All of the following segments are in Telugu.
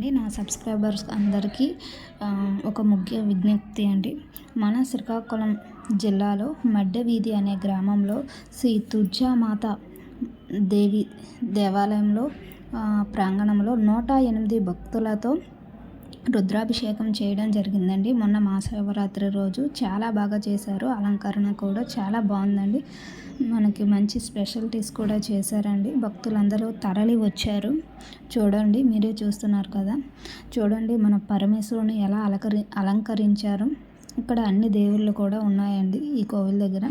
అండి. నా సబ్స్క్రైబర్స్ అందరికీ ఒక ముఖ్య విజ్ఞప్తి అండి. మన శ్రీకాకుళం జిల్లాలో మడ్డ వీధి అనే గ్రామంలో శ్రీ తుర్జామాత దేవి దేవాలయంలో ప్రాంగణంలో నూట ఎనిమిది భక్తులతో రుద్రాభిషేకం చేయడం జరిగిందండి. మొన్న మహాశివరాత్రి రోజు చాలా బాగా చేశారు. అలంకరణ కూడా చాలా బాగుందండి. మనకి మంచి స్పెషాలిటీస్ కూడా చేశారండి. భక్తులందరూ తరలి వచ్చారు. చూడండి మీరే చూస్తున్నారు కదా. చూడండి మన పరమేశ్వరుని ఎలా అలంకరి అలంకరించారు. ఇక్కడ అన్ని దేవుళ్ళు కూడా ఉన్నాయండి ఈ కోవిల్ దగ్గర.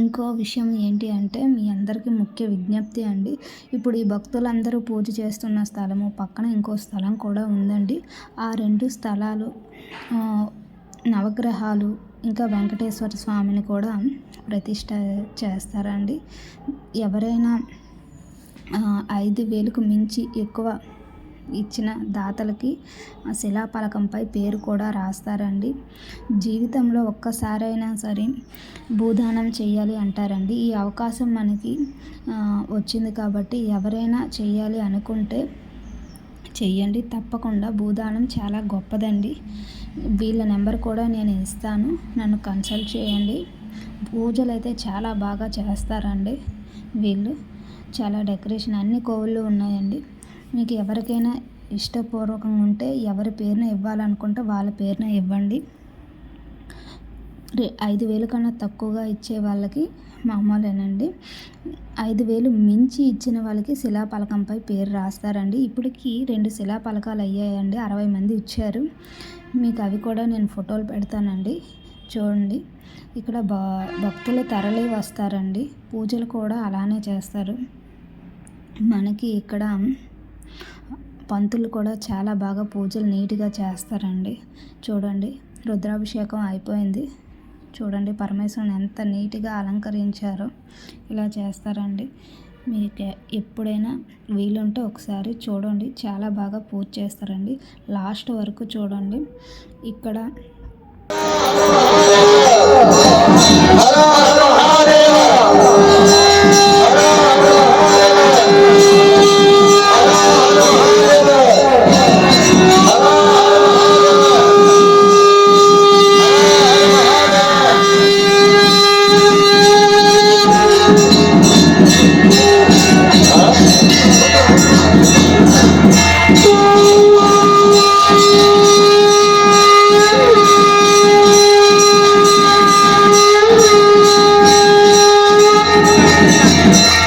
ఇంకో విషయం ఏంటి అంటే మీ అందరికీ ముఖ్య విజ్ఞప్తి అండి. ఇప్పుడు ఈ భక్తులందరూ పూజ చేస్తున్న స్థలము పక్కన ఇంకో స్థలం కూడా ఉందండి. ఆ రెండు స్థలాలు నవగ్రహాలు ఇంకా వెంకటేశ్వర స్వామిని కూడా ప్రతిష్ట చేస్తారండి. ఎవరైనా ఐదు వేలకు మించి ఎక్కువ ఇచ్చిన దాతలకి శిలాపలకంపై పేరు కూడా రాస్తారండి. జీవితంలో ఒక్కసారైనా సరే భూదానం చేయాలి అంటారండి. ఈ అవకాశం మనకి వచ్చింది కాబట్టి ఎవరైనా చేయాలి అనుకుంటే చెయ్యండి. తప్పకుండా భూదానం చాలా గొప్పదండి. వీళ్ళ నెంబర్ కూడా నేను ఇస్తాను. నన్ను కన్సల్ట్ చేయండి. పూజలు అయితే చాలా బాగా చేస్తారండి వీళ్ళు. చాలా డెకరేషన్ అన్ని కోవులు ఉన్నాయండి. మీకు ఎవరికైనా ఇష్టపూర్వకంగా ఉంటే ఎవరి పేరున ఇవ్వాలనుకుంటే వాళ్ళ పేరున ఇవ్వండి. ఐదు వేలు కన్నా తక్కువగా ఇచ్చే వాళ్ళకి మామూలేనండి. ఐదు వేలు మించి ఇచ్చిన వాళ్ళకి శిలాపలకంపై పేరు రాస్తారండి. ఇప్పటికి రెండు శిలాపలకాలు అయ్యాయండి. అరవై మంది ఇచ్చారు. మీకు అవి కూడా నేను ఫోటోలు పెడతానండి. చూడండి. ఇక్కడ భక్తులు తరలి వస్తారండి. పూజలు కూడా అలానే చేస్తారు. మనకి ఇక్కడ పంతులు కూడా చాలా బాగా పూజలు నీట్గా చేస్తారండి. చూడండి రుద్రాభిషేకం అయిపోయింది. చూడండి పరమేశ్వరుని ఎంత నీట్గా అలంకరించారో ఇలా చేస్తారండి. మీకు ఎప్పుడైనా వీలుంటే ఒకసారి చూడండి చాలా బాగా పూజ చేస్తారండి. లాస్ట్ వరకు చూడండి. ఇక్కడ